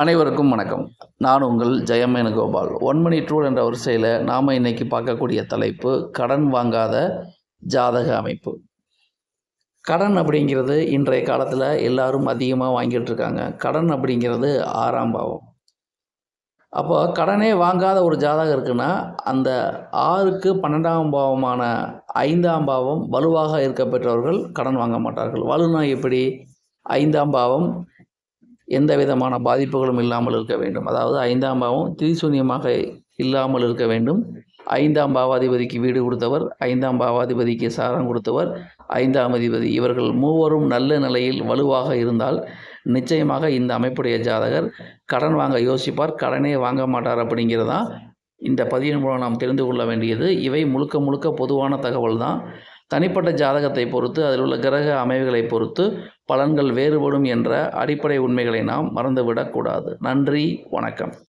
அனைவருக்கும் வணக்கம். நான் உங்கள் ஜெயமேனு கோபால் ஒன் மணி ட்ரூல் என்ற வரிசையில் நாம் இன்னைக்கு பார்க்கக்கூடிய தலைப்பு கடன் வாங்காத ஜாதக அமைப்பு. கடன் அப்படிங்கிறது இன்றைய காலத்தில் எல்லாரும் அதிகமாக வாங்கிட்டு இருக்காங்க. கடன் அப்படிங்கிறது ஆறாம் பாவம். அப்போ கடனே வாங்காத ஒரு ஜாதகம் இருக்குன்னா அந்த ஆறுக்கு பன்னெண்டாம் பாவமான ஐந்தாம் பாவம் வலுவாக இருக்க பெற்றவர்கள் கடன் வாங்க மாட்டார்கள். வலுனா எப்படி? ஐந்தாம் பாவம் எந்த விதமான பாதிப்புகளும் இல்லாமல் இருக்க வேண்டும். அதாவது ஐந்தாம் பாவம் திரிசூன்யமாக இல்லாமல் இருக்க வேண்டும். ஐந்தாம் பாவாதிபதிக்கு வீடு கொடுத்தவர் ஐந்தாம் பாவாதிபதிக்கு சாரம் கொடுத்தவர் ஐந்தாம் அதிபதி. இவர்கள் மூவரும் நல்ல நிலையில் வலுவாக இருந்தால் நிச்சயமாக இந்த அமைப்புடைய ஜாதகர் கடன் வாங்க யோசிப்பார். கடனே வாங்க மாட்டார் அப்படிங்கிறதா இந்த பதிவின் மூலம் நாம் தெரிந்து கொள்ள வேண்டியது. இவை முழுக்க முழுக்க பொதுவான தகவல் தான் தனிப்பட்ட ஜாதகத்தை பொறுத்து அதில் உள்ள கிரக அமைவுகளை பொறுத்து பலன்கள் வேறுபடும் என்ற அடிப்படை உண்மைகளை நாம் மறந்துவிடக்கூடாது. நன்றி வணக்கம்.